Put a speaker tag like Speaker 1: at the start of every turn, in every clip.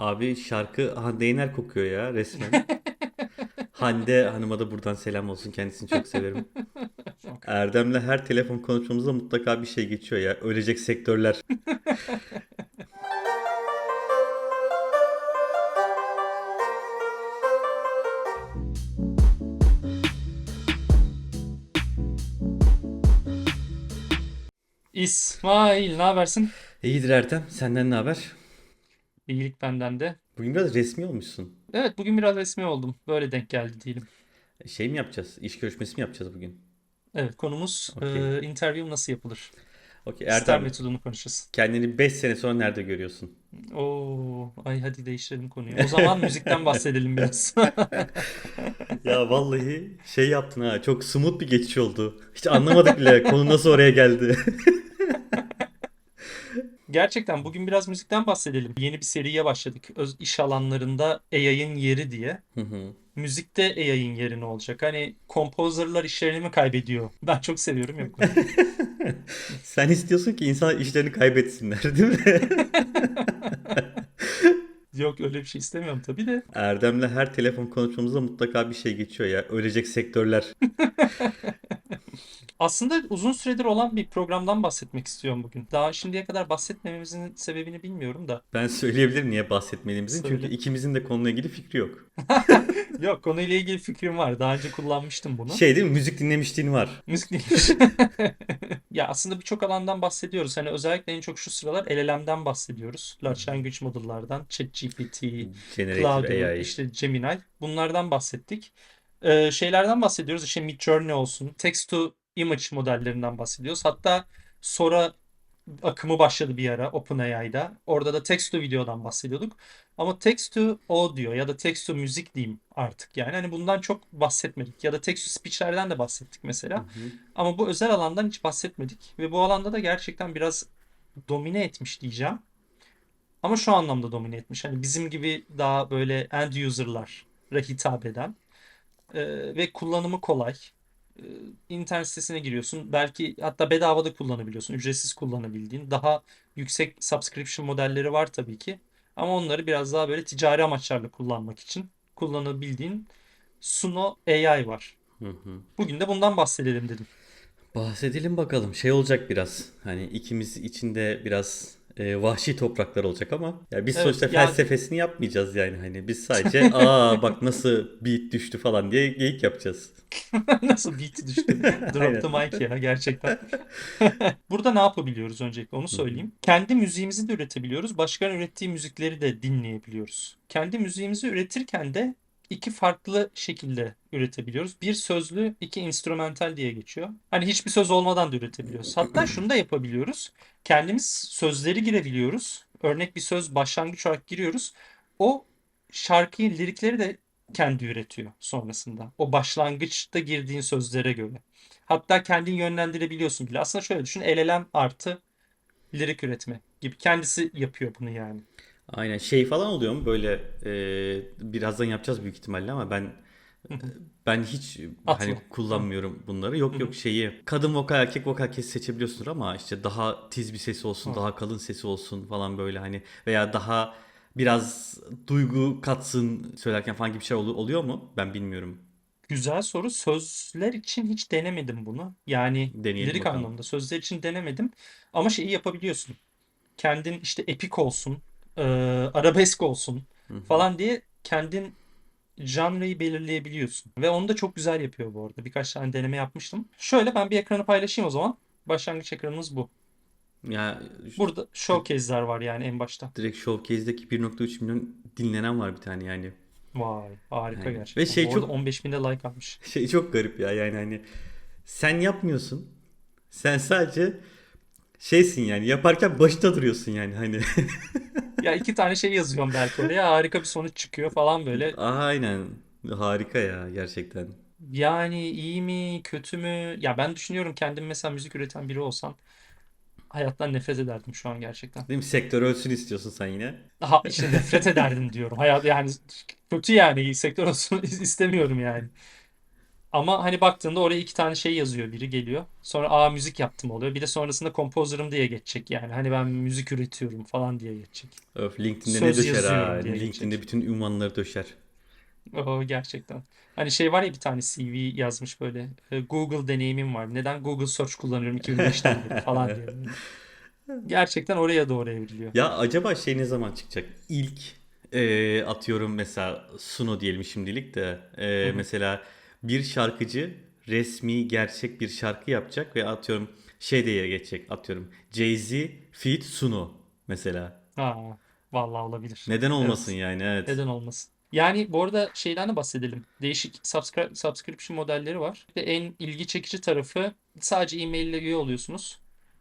Speaker 1: Abi şarkı Hande Yener kokuyor ya resmen. Hande Hanım'a da buradan selam olsun. Kendisini çok severim. Erdem'le her telefon konuşmamızda mutlaka bir şey geçiyor ya. Ölecek sektörler.
Speaker 2: İsmail ne habersin?
Speaker 1: İyidir Erdem. Senden ne haber?
Speaker 2: İyilik benden de.
Speaker 1: Bugün biraz resmi olmuşsun.
Speaker 2: Evet bugün biraz resmi oldum. Böyle denk geldi diyelim.
Speaker 1: Şey mi yapacağız? İş görüşmesi mi yapacağız bugün?
Speaker 2: Evet konumuz
Speaker 1: Okey.
Speaker 2: e, interview nasıl yapılır? Star
Speaker 1: Erdem
Speaker 2: metodunu konuşacağız.
Speaker 1: kendini 5 sene sonra nerede görüyorsun?
Speaker 2: Oo, ay hadi değiştirelim konuyu. O zaman müzikten bahsedelim biraz.
Speaker 1: Ya vallahi şey yaptın ha. Çok smooth bir geçiş oldu. Hiç anlamadık bile konu nasıl oraya geldi.
Speaker 2: Gerçekten bugün biraz müzikten bahsedelim. Yeni bir seriye başladık. Öz iş alanlarında AI'ın yeri diye.
Speaker 1: Hı hı.
Speaker 2: Müzikte AI'ın yeri ne olacak? Hani kompozörler işlerini mi kaybediyor? Ben çok seviyorum ya.
Speaker 1: Sen istiyorsun ki insan işlerini kaybetsinler değil mi?
Speaker 2: Yok öyle bir şey istemiyorum tabii de.
Speaker 1: Erdem'le her telefon konuşmamızda mutlaka bir şey geçiyor ya. Ölecek sektörler.
Speaker 2: Aslında uzun süredir olan bir programdan bahsetmek istiyorum bugün. Daha şimdiye kadar bahsetmememizin sebebini bilmiyorum da.
Speaker 1: Ben söyleyebilirim niye bahsetmediğimizi. Çünkü
Speaker 2: Söyle.
Speaker 1: ikimizin de konuyla ilgili fikri yok.
Speaker 2: Yok konuyla ilgili fikrim var. Daha önce kullanmıştım bunu.
Speaker 1: Şey değil mi? Müzik dinlemişliğin var.
Speaker 2: Müzik değilmiş. Ya aslında birçok alandan bahsediyoruz. Hani özellikle en çok şu sıralar LLM'den bahsediyoruz. Large Language Model'lardan. ChatGPT, Claude,
Speaker 1: AI.
Speaker 2: işte Gemini. Bunlardan bahsettik. Ee, şeylerden bahsediyoruz. İşte Midjourney olsun. Text to Image modellerinden bahsediyoruz. Hatta Sora akımı başladı bir ara OpenAI'da. Orada da text to videodan bahsediyorduk. Ama text to audio ya da text to müzik diyeyim artık yani. Hani bundan çok bahsetmedik. Ya da text to speech'lerden de bahsettik mesela.
Speaker 1: Hı hı.
Speaker 2: Ama bu özel alandan hiç bahsetmedik. Ve bu alanda da gerçekten biraz domine etmiş diyeceğim. Ama şu anlamda domine etmiş. Hani bizim gibi daha böyle end user'lara hitap eden e, ve kullanımı kolay. E, internet sitesine giriyorsun. Belki hatta bedava da kullanabiliyorsun. Ücretsiz kullanabildiğin. Daha yüksek subscription modelleri var tabii ki. Ama onları biraz daha böyle ticari amaçlarla kullanmak için kullanabildiğin Suno AI var.
Speaker 1: Hı hı.
Speaker 2: Bugün de bundan bahsedelim dedim.
Speaker 1: Bahsedelim bakalım. Şey olacak biraz. Hani ikimiz için de biraz e, vahşi topraklar olacak ama ya biz
Speaker 2: Evet,
Speaker 1: sonuçta
Speaker 2: yani-
Speaker 1: felsefesini yapmayacağız yani hani biz sadece aa bak nasıl beat düştü falan diye geyik yapacağız.
Speaker 2: Nasıl beat düştü? Drop the mic ya gerçekten. Burada ne yapabiliyoruz öncelikle onu söyleyeyim. Kendi müziğimizi de üretebiliyoruz. Başkalarının ürettiği müzikleri de dinleyebiliyoruz. Kendi müziğimizi üretirken de iki farklı şekilde üretebiliyoruz. Bir sözlü, iki instrumental diye geçiyor. Hani hiçbir söz olmadan da üretebiliyoruz. Hatta şunu da yapabiliyoruz. Kendimiz sözleri girebiliyoruz. Örnek bir söz başlangıç olarak giriyoruz. O şarkıyı, lirikleri de kendi üretiyor sonrasında. O başlangıçta girdiğin sözlere göre. Hatta kendin yönlendirebiliyorsun bile. Aslında şöyle düşün. LLM artı lirik üretme gibi. Kendisi yapıyor bunu yani.
Speaker 1: Aynen şey falan oluyor mu böyle e, birazdan yapacağız büyük ihtimalle ama ben ben hiç hani kullanmıyorum bunları. Yok yok şeyi kadın vokal erkek vokal kes seçebiliyorsunuz ama işte daha tiz bir sesi olsun, daha kalın sesi olsun falan böyle hani veya daha biraz duygu katsın söylerken falan gibi bir şey ol- oluyor mu? Ben bilmiyorum.
Speaker 2: Güzel soru. Sözler için hiç denemedim bunu. Yani
Speaker 1: Deneyelim
Speaker 2: lirik
Speaker 1: bakalım.
Speaker 2: anlamda sözler için denemedim. Ama şeyi yapabiliyorsun. Kendin işte epik olsun, e, arabesk olsun
Speaker 1: Hı hı.
Speaker 2: falan diye kendin janrayı belirleyebiliyorsun. Ve onu da çok güzel yapıyor bu arada. Birkaç tane deneme yapmıştım. Şöyle ben bir ekranı paylaşayım o zaman. Başlangıç ekranımız bu.
Speaker 1: Ya şu-
Speaker 2: Burada showcase'ler var yani en başta.
Speaker 1: direkt Showcase'deki 1.3 milyon dinlenen var bir tane yani.
Speaker 2: Vay harika
Speaker 1: Aynen.
Speaker 2: gerçekten.
Speaker 1: Ve şey
Speaker 2: Bu
Speaker 1: çok-
Speaker 2: 15 binde like almış.
Speaker 1: Şey çok garip ya yani hani sen yapmıyorsun. Sen sadece şeysin yani yaparken başta duruyorsun yani hani.
Speaker 2: Ya iki tane şey yazıyorum belki oraya. Harika bir sonuç çıkıyor falan böyle.
Speaker 1: Aynen. Harika ya gerçekten.
Speaker 2: Yani iyi mi, kötü mü? Ya ben düşünüyorum kendim mesela müzik üreten biri olsam hayattan nefret ederdim şu an gerçekten.
Speaker 1: Değil mi? Sektör ölsün istiyorsun sen yine.
Speaker 2: Ha işte nefret ederdim diyorum. Hayat yani kötü yani sektör olsun istemiyorum yani. Ama hani baktığında oraya iki tane şey yazıyor biri geliyor. Sonra aa müzik yaptım oluyor. Bir de sonrasında composer'ım diye geçecek yani. Hani ben müzik üretiyorum falan diye geçecek.
Speaker 1: Öf LinkedIn'de
Speaker 2: Söz
Speaker 1: ne döşer ha? LinkedIn'de
Speaker 2: geçecek.
Speaker 1: bütün ünvanları döşer.
Speaker 2: O gerçekten. Hani şey var ya bir tane CV yazmış böyle. e, Google deneyimim var. Neden Google Search kullanıyorum 2005'ten beri falan diye. Gerçekten oraya doğru evriliyor.
Speaker 1: Ya acaba şey ne zaman çıkacak? İlk e, atıyorum mesela Suno diyelim şimdilik de e, mesela bir şarkıcı resmi gerçek bir şarkı yapacak ve atıyorum şey diye geçecek atıyorum Jay-Z feat Suno mesela.
Speaker 2: Ha, vallahi olabilir.
Speaker 1: Neden olmasın
Speaker 2: Evet.
Speaker 1: yani evet.
Speaker 2: Neden olmasın? Yani bu arada şeyden de bahsedelim. Değişik subscri- subscription modelleri var. Ve en ilgi çekici tarafı sadece e-mail ile üye oluyorsunuz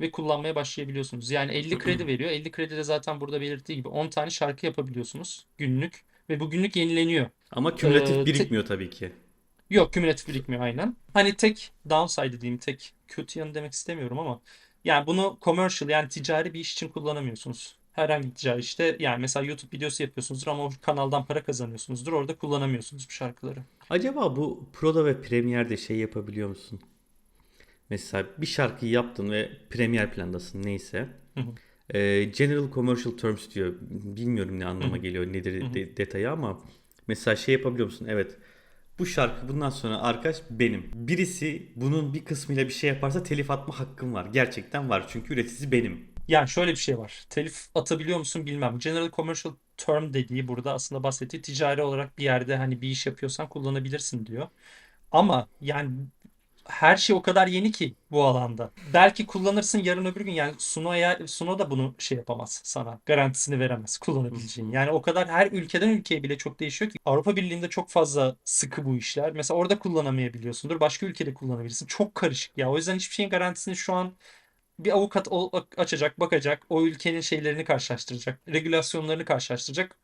Speaker 2: ve kullanmaya başlayabiliyorsunuz. Yani 50 kredi veriyor. 50 kredi de zaten burada belirttiği gibi 10 tane şarkı yapabiliyorsunuz günlük ve bu günlük yenileniyor.
Speaker 1: Ama kümülatif
Speaker 2: Ee,
Speaker 1: birikmiyor tabii ki.
Speaker 2: Yok kümülatif birikmiyor aynen. Hani tek downside diyeyim tek kötü yanı demek istemiyorum ama yani bunu commercial yani ticari bir iş için kullanamıyorsunuz. Herhangi bir ticari işte yani mesela YouTube videosu yapıyorsunuzdur ama o kanaldan para kazanıyorsunuzdur. Orada kullanamıyorsunuz bu şarkıları.
Speaker 1: Acaba bu Pro'da ve Premiere'de şey yapabiliyor musun? Mesela bir şarkıyı yaptın ve Premiere plandasın neyse.
Speaker 2: Hı hı.
Speaker 1: Ee, General Commercial Terms diyor. Bilmiyorum ne anlama
Speaker 2: hı.
Speaker 1: geliyor,
Speaker 2: Hı
Speaker 1: nedir
Speaker 2: hı.
Speaker 1: de- detayı ama mesela şey yapabiliyor musun? Evet. Bu şarkı bundan sonra arkadaş benim. Birisi bunun bir kısmıyla bir şey yaparsa telif atma hakkım var. Gerçekten var. Çünkü üreticisi benim.
Speaker 2: Yani şöyle bir şey var. Telif atabiliyor musun bilmem. General Commercial Term dediği burada aslında bahsettiği ticari olarak bir yerde hani bir iş yapıyorsan kullanabilirsin diyor. Ama yani her şey o kadar yeni ki bu alanda. Belki kullanırsın yarın öbür gün yani Suno'ya Suno da bunu şey yapamaz sana. Garantisini veremez kullanabileceğin. Yani o kadar her ülkeden ülkeye bile çok değişiyor ki. Avrupa Birliği'nde çok fazla sıkı bu işler. Mesela orada kullanamayabiliyorsundur. Başka ülkede kullanabilirsin. Çok karışık ya. O yüzden hiçbir şeyin garantisini şu an bir avukat açacak, bakacak, o ülkenin şeylerini karşılaştıracak, regülasyonlarını karşılaştıracak.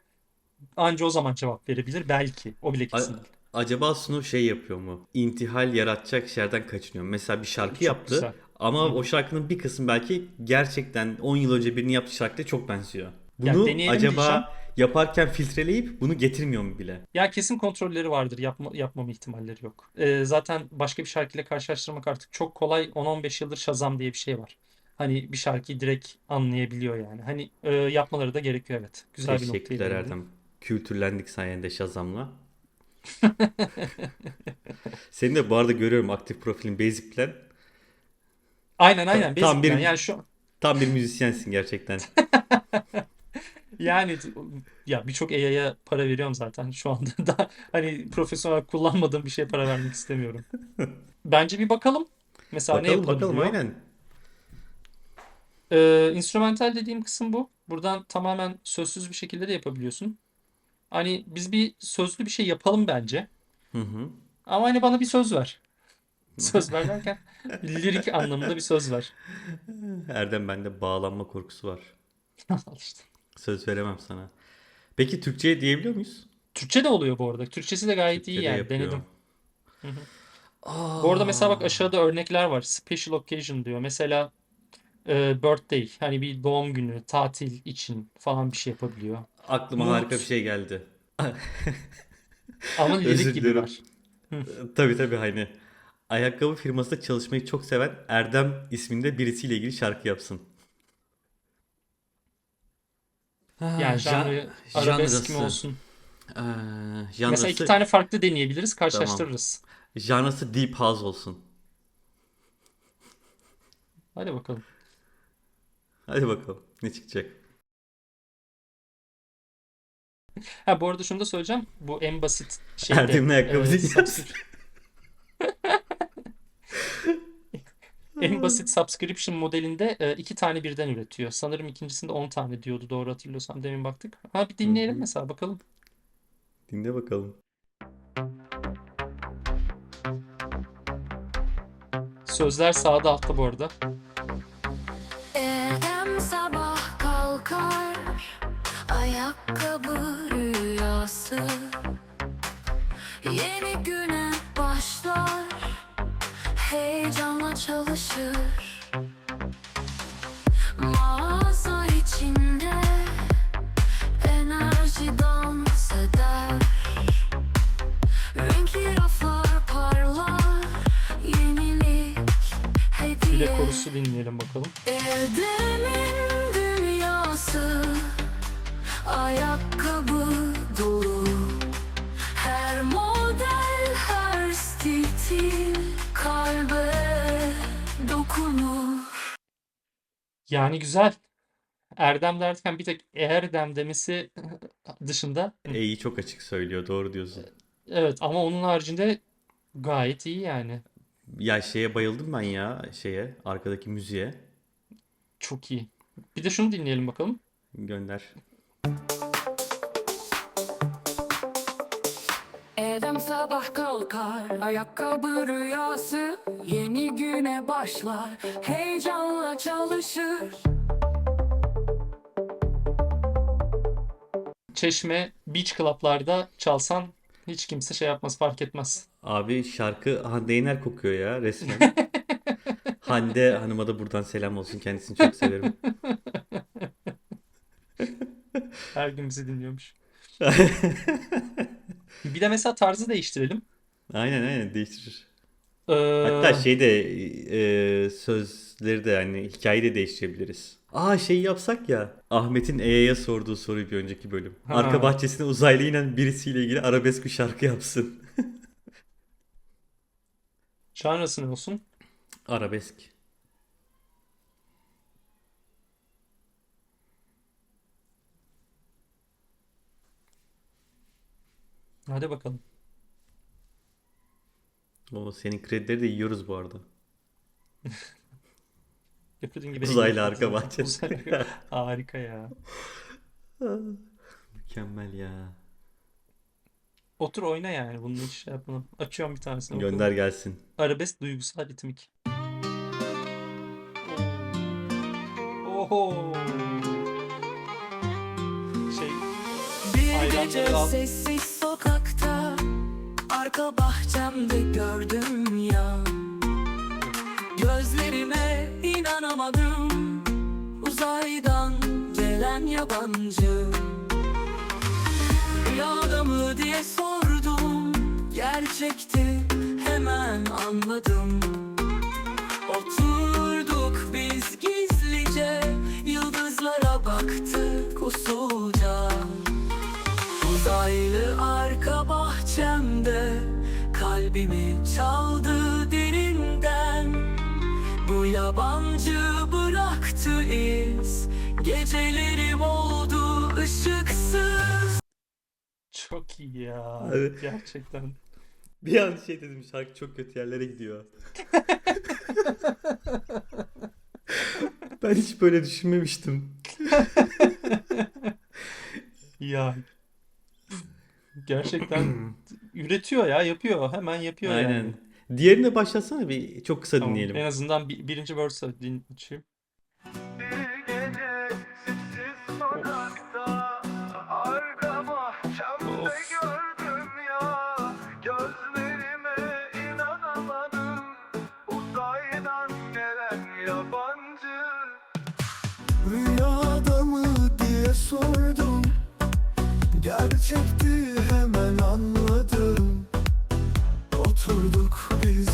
Speaker 2: Anca o zaman cevap verebilir belki. O bile kesin.
Speaker 1: Acaba Sunu şey yapıyor mu? İntihal yaratacak şeylerden kaçınıyor. Mesela bir şarkı
Speaker 2: Çok
Speaker 1: yaptı
Speaker 2: güzel.
Speaker 1: ama
Speaker 2: Hı
Speaker 1: o şarkının bir kısmı belki gerçekten 10 yıl önce birinin yaptığı şarkıya çok benziyor. Bunu
Speaker 2: diyeceğim.
Speaker 1: acaba yaparken filtreleyip bunu getirmiyor mu bile?
Speaker 2: Ya kesin kontrolleri vardır. Yapma, yapmama ihtimalleri yok. Ee, zaten başka bir şarkıyla karşılaştırmak artık çok kolay. 10-15 yıldır Shazam diye bir şey var. Hani bir şarkıyı direkt anlayabiliyor yani. Hani e, yapmaları da gerekiyor evet. Güzel bir noktaya
Speaker 1: Teşekkürler. Erdem. Kültürlendik sayende Shazam'la. Seni de bu arada görüyorum aktif profilin Basic Plan.
Speaker 2: Aynen aynen.
Speaker 1: tam
Speaker 2: plan.
Speaker 1: bir
Speaker 2: Yani şu
Speaker 1: tam bir müzisyensin gerçekten.
Speaker 2: yani ya birçok AI'ya para veriyorum zaten şu anda da hani profesyonel kullanmadığım bir şeye para vermek istemiyorum. Bence bir bakalım. Mesela ne
Speaker 1: Bakalım bakalım
Speaker 2: yapılabiliyor?
Speaker 1: aynen.
Speaker 2: Ee, instrumental dediğim kısım bu. Buradan tamamen sözsüz bir şekilde de yapabiliyorsun. Hani biz bir sözlü bir şey yapalım bence.
Speaker 1: Hı hı.
Speaker 2: Ama hani bana bir söz ver. Söz ver derken lirik anlamında bir söz ver.
Speaker 1: Erdem bende bağlanma korkusu var.
Speaker 2: Al işte.
Speaker 1: Söz veremem sana. Peki Türkçe diyebiliyor muyuz?
Speaker 2: Türkçe de oluyor bu arada. Türkçesi de gayet iyi
Speaker 1: Türkçe de
Speaker 2: yani.
Speaker 1: yapıyor.
Speaker 2: Denedim. Hı hı. Bu arada mesela bak aşağıda örnekler var. Special occasion diyor. Mesela e, birthday hani bir doğum günü, tatil için falan bir şey yapabiliyor.
Speaker 1: Aklıma harika bir şey geldi.
Speaker 2: ama
Speaker 1: Özür
Speaker 2: gibi
Speaker 1: dilerim.
Speaker 2: var.
Speaker 1: Tabii tabii hani. Ayakkabı firmasında çalışmayı çok seven Erdem isminde birisiyle ilgili şarkı yapsın.
Speaker 2: Yani
Speaker 1: jan-
Speaker 2: janrı arabesk mi
Speaker 1: janrası.
Speaker 2: olsun?
Speaker 1: Ee,
Speaker 2: Mesela iki
Speaker 1: janrası
Speaker 2: tane farklı deneyebiliriz,
Speaker 1: tamam.
Speaker 2: karşılaştırırız.
Speaker 1: Janrası Deep House olsun.
Speaker 2: Hadi bakalım.
Speaker 1: Hadi bakalım ne çıkacak.
Speaker 2: Ha bu arada şunu da söyleyeceğim. Bu en basit şeyde
Speaker 1: Erdem'in ayakkabı
Speaker 2: e, en basit subscription modelinde e, iki tane birden üretiyor. Sanırım ikincisinde 10 tane diyordu doğru hatırlıyorsam demin baktık. Ha bir dinleyelim
Speaker 1: hı.
Speaker 2: mesela bakalım.
Speaker 1: Dinle bakalım.
Speaker 2: Sözler sağda altta bu arada.
Speaker 3: heyecanla çalışır. Mağaza içinde enerji dans eder. Renkli raflar parlar,
Speaker 2: yenilik hediye. Bir de korusu dinleyelim bakalım.
Speaker 3: Edemin dünyası, ayakkabı dolu. Her model, her stil.
Speaker 2: Yani güzel. Erdem derken bir tek Erdem demesi dışında
Speaker 1: E'yi çok açık söylüyor. Doğru diyorsun.
Speaker 2: evet ama onun haricinde gayet iyi yani.
Speaker 1: Ya şeye bayıldım ben ya şeye arkadaki müziğe.
Speaker 2: Çok iyi. Bir de şunu dinleyelim bakalım.
Speaker 1: Gönder.
Speaker 3: Erdem sabah kalkar Ayakkabı rüyası Yeni güne başlar Heyecanla çalışır
Speaker 2: Çeşme Beach Club'larda çalsan hiç kimse şey yapmaz fark etmez.
Speaker 1: Abi şarkı Hande Yener kokuyor ya resmen. Hande Hanım'a da buradan selam olsun. Kendisini çok severim.
Speaker 2: Her gün bizi dinliyormuş. Bir de mesela tarzı değiştirelim.
Speaker 1: Aynen aynen değiştirir.
Speaker 2: Ee,
Speaker 1: Hatta şey de e, sözleri de hani hikayeyi de değiştirebiliriz. Aa şey yapsak ya. Ahmet'in E'ye sorduğu soruyu bir önceki bölüm.
Speaker 2: Ha.
Speaker 1: Arka bahçesine uzaylı inen birisiyle ilgili arabesk bir şarkı yapsın.
Speaker 2: janrası ne olsun?
Speaker 1: Arabesk.
Speaker 2: Hadi bakalım.
Speaker 1: O senin kredileri de yiyoruz bu arada.
Speaker 2: Yapırdığın gibi
Speaker 1: Uzaylı arka bahçe.
Speaker 2: Harika ya.
Speaker 1: Mükemmel ya.
Speaker 2: Otur oyna yani bunu hiç şey yapalım. Açıyorum bir tanesini.
Speaker 1: Gönder gelsin.
Speaker 2: Arabesk duygusal ritmik. Oho. Şey
Speaker 3: Bir gece sessiz Arka bahçemde gördüm ya. Gözlerime inanamadım. Uzaydan gelen yabancı. Rüyada mı diye sordum. Gerçekti hemen anladım. Oturduk biz gizlice. Yıldızlara baktık usulca Uzaylı arka bahçemde Kalbimi çaldı derinden Bu yabancı bıraktı iz Gecelerim oldu ışıksız
Speaker 2: çok iyi ya.
Speaker 1: Evet.
Speaker 2: Gerçekten.
Speaker 1: Bir an şey dedim şarkı çok kötü yerlere gidiyor. ben hiç böyle düşünmemiştim.
Speaker 2: Ya. Gerçekten üretiyor ya, yapıyor. Hemen yapıyor yani.
Speaker 1: Aynen. Diğerine başlasana bir çok kısa
Speaker 2: Tamam,
Speaker 1: dinleyelim.
Speaker 2: En azından bir, birinci verse'ı din açayım.
Speaker 4: Bir gece sessiz sokakta Arka bahçemde
Speaker 2: Of.
Speaker 4: gördüm ya Gözlerime inanamadım Uzaydan gelen yabancı
Speaker 5: Rüyada mı diye sordum Gerçekti hemen anladım Oturduk biz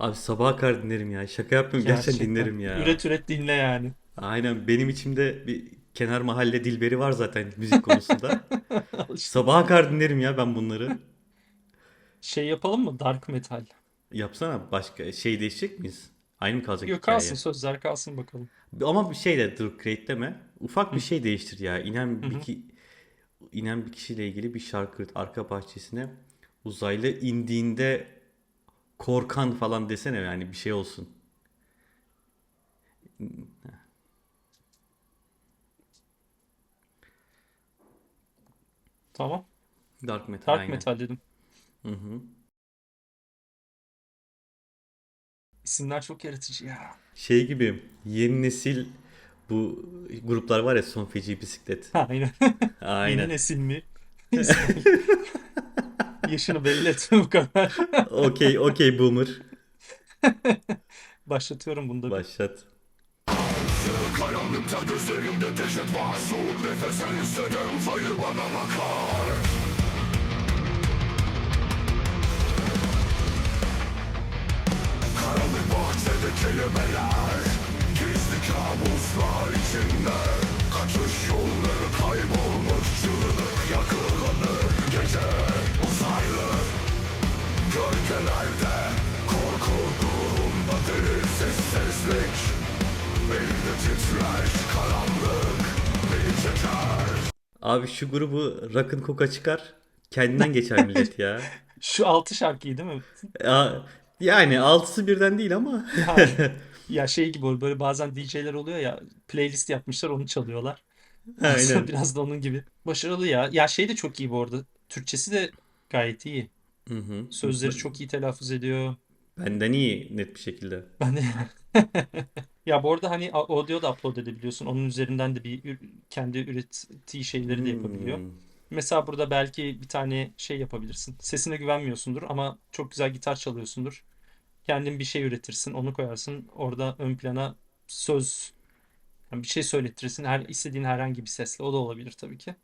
Speaker 1: Abi sabaha kadar dinlerim ya. Şaka yapmıyorum gerçekten,
Speaker 2: Gerçekten.
Speaker 1: dinlerim ya.
Speaker 2: Üret üret dinle yani.
Speaker 1: Aynen benim içimde bir kenar mahalle dilberi var zaten müzik konusunda. Sabaha kadar dinlerim ya ben bunları.
Speaker 2: Şey yapalım mı? Dark metal.
Speaker 1: Yapsana başka şey değişecek miyiz? Aynı mı kalacak
Speaker 2: Yok
Speaker 1: hikaye?
Speaker 2: kalsın sözler kalsın bakalım.
Speaker 1: Ama bir şey de dur create deme. Ufak bir şey değiştir ya. İnen bir ki inen bir kişiyle ilgili bir şarkı arka bahçesine uzaylı indiğinde korkan falan desene yani bir şey olsun.
Speaker 2: Tamam.
Speaker 1: Dark metal
Speaker 2: Dark
Speaker 1: aynen.
Speaker 2: metal dedim.
Speaker 1: Hı hı.
Speaker 2: İsimler çok yaratıcı ya.
Speaker 1: Şey gibi yeni nesil bu gruplar var ya son feci bisiklet.
Speaker 2: Aynen.
Speaker 1: Aynen.
Speaker 2: Yeni nesil mi? Yaşını belli etme bu kadar.
Speaker 1: Okey okey boomer.
Speaker 2: Başlatıyorum bunu da. bir.
Speaker 1: Başlat.
Speaker 5: Karanlıkta gözlerimde dehşet var Soğuk nefesler hissederim Hayır bana bakar Karanlık bahçedeki kelimeler kabuslar içinde Kaçış yolları kaybolmuş çığlık yakılanır Gece uzaylı Gölgelerde korkulduğunda derin sessizlik Belli titrer karanlık Beni çeker
Speaker 1: Abi şu grubu Rock'ın koka çıkar. Kendinden geçer millet ya.
Speaker 2: Şu altı şarkıyı değil mi?
Speaker 1: Ya, yani altısı birden değil ama.
Speaker 2: Ya, ya şey gibi oluyor, böyle bazen DJ'ler oluyor ya playlist yapmışlar onu çalıyorlar.
Speaker 1: Aynen.
Speaker 2: Biraz da onun gibi. Başarılı ya. Ya şey de çok iyi bu arada. Türkçesi de gayet iyi.
Speaker 1: Hı hı.
Speaker 2: Sözleri çok iyi telaffuz ediyor.
Speaker 1: Benden iyi net bir şekilde.
Speaker 2: Ben de ya bu arada hani audio da upload edebiliyorsun. Onun üzerinden de bir ür- kendi ürettiği şeyleri de yapabiliyor.
Speaker 1: Hmm.
Speaker 2: Mesela burada belki bir tane şey yapabilirsin. Sesine güvenmiyorsundur ama çok güzel gitar çalıyorsundur. Kendin bir şey üretirsin, onu koyarsın. Orada ön plana söz, yani bir şey söylettirirsin. Her istediğin herhangi bir sesle. O da olabilir tabii ki.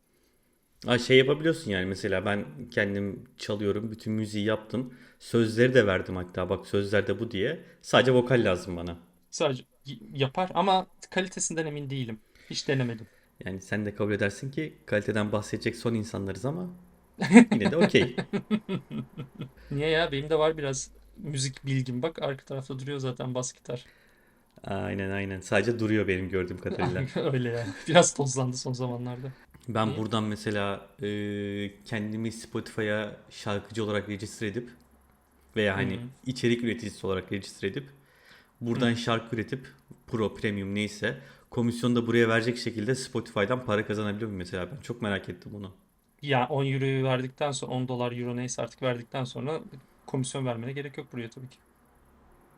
Speaker 1: Ha, şey yapabiliyorsun yani mesela ben kendim çalıyorum. Bütün müziği yaptım. Sözleri de verdim hatta. Bak sözler de bu diye. Sadece vokal lazım bana.
Speaker 2: Sadece yapar ama kalitesinden emin değilim. Hiç denemedim.
Speaker 1: Yani sen de kabul edersin ki kaliteden bahsedecek son insanlarız ama yine de okey.
Speaker 2: Niye ya? Benim de var biraz müzik bilgim. Bak arka tarafta duruyor zaten bas gitar.
Speaker 1: Aynen aynen. Sadece duruyor benim gördüğüm kadarıyla.
Speaker 2: Öyle ya. Biraz tozlandı son zamanlarda.
Speaker 1: Ben
Speaker 2: İyi.
Speaker 1: buradan mesela e, kendimi Spotify'a şarkıcı olarak register edip veya hani
Speaker 2: Hı hı.
Speaker 1: içerik üreticisi olarak register edip buradan
Speaker 2: Hı.
Speaker 1: şarkı üretip Pro, Premium neyse komisyonu da buraya verecek şekilde Spotify'dan para kazanabiliyor muyum mesela? Ben çok merak ettim bunu.
Speaker 2: Ya 10 euroyu verdikten sonra 10 dolar euro neyse artık verdikten sonra komisyon vermene gerek yok buraya tabii ki.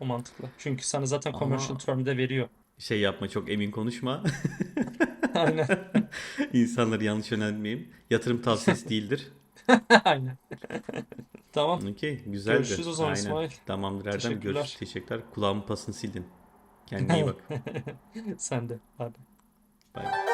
Speaker 2: O mantıklı. Çünkü sana zaten
Speaker 1: Ama-
Speaker 2: commercial term'de veriyor.
Speaker 1: Şey yapma çok emin konuşma.
Speaker 2: Aynen.
Speaker 1: İnsanları yanlış yöneltmeyeyim. Yatırım tavsiyesi değildir.
Speaker 2: Aynen. Tamam.
Speaker 1: Okey güzeldi.
Speaker 2: Görüşürüz o zaman
Speaker 1: Aynen.
Speaker 2: İsmail.
Speaker 1: Tamamdır Erdem.
Speaker 2: Teşekkürler.
Speaker 1: Görüşürüz. Teşekkürler. Kulağımın pasını sildin. Kendine iyi bak.
Speaker 2: Sen de. Hadi.
Speaker 1: Bay bay.